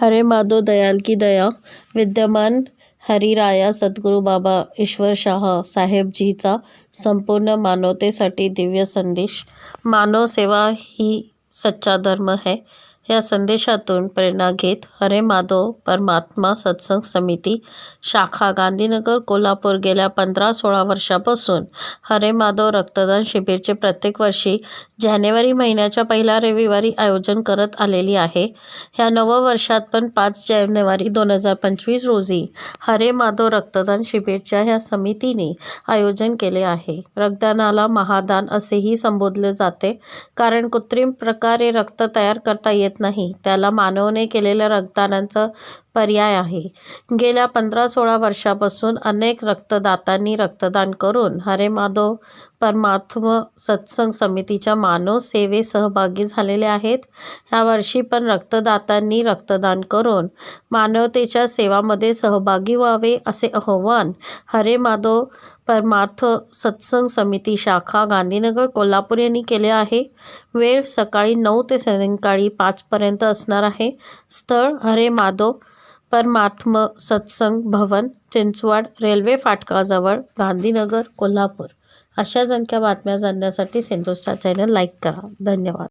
हरे माधव दयाल की दया विद्यमान हरिराया सद्गुरू बाबा ईश्वर शाह साहेबजीचा संपूर्ण मानवतेसाठी दिव्य संदेश. मानव सेवा ही सच्चा धर्म है. या संदेशातून प्रेरणा घेत हरे माधव परमात्मा सत्संग समिती शाखा गांधीनगर कोल्हापूर गेल्या पंधरा सोळा वर्षापासून हरे माधव रक्तदान शिबिरचे प्रत्येक वर्षी जानेवारी महिन्याच्या पहिल्या रविवारी आयोजन करत आलेली आहे. ह्या नववर्षात पण पाच जानेवारी दोन हजार पंचवीस रोजी हरे माधव रक्तदान शिबिरच्या ह्या समितीने आयोजन केले आहे. रक्तदानाला महादान असेही संबोधले जाते. कारण कृत्रिम प्रकारे रक्त तयार करता येत नाही. त्याला मानवने केलेल्या रक्तदानाचं पर्याय आहे. गेल्या पंधरा सोळा वर्षापासून अनेक रक्तदातांनी रक्तदान करून हरे माधव परमात्म सत्संग समितीच्या मानव सेवे सहभागी झालेले आहेत. यावर्षी पण रक्तदातांनी रक्तदान करून मानवतेच्या सेवामध्ये सहभागी व्हावे असे आव्हान हरे माधव परमार्थ सत्संग समिती शाखा गांधीनगर कोल्हापूर यांनी केले आहे. वेळ सकाळी नऊ ते सायंकाळी पाचपर्यंत असणार आहे. स्थळ हरे माधव परमात्म सत्संग भवन चिंचवाड रेल्वे फाटकाजवळ गांधीनगर कोल्हापूर. अशा जणक्या बातम्या जाणण्यासाठी सिंधुस्टार चॅनल लाईक करा. धन्यवाद.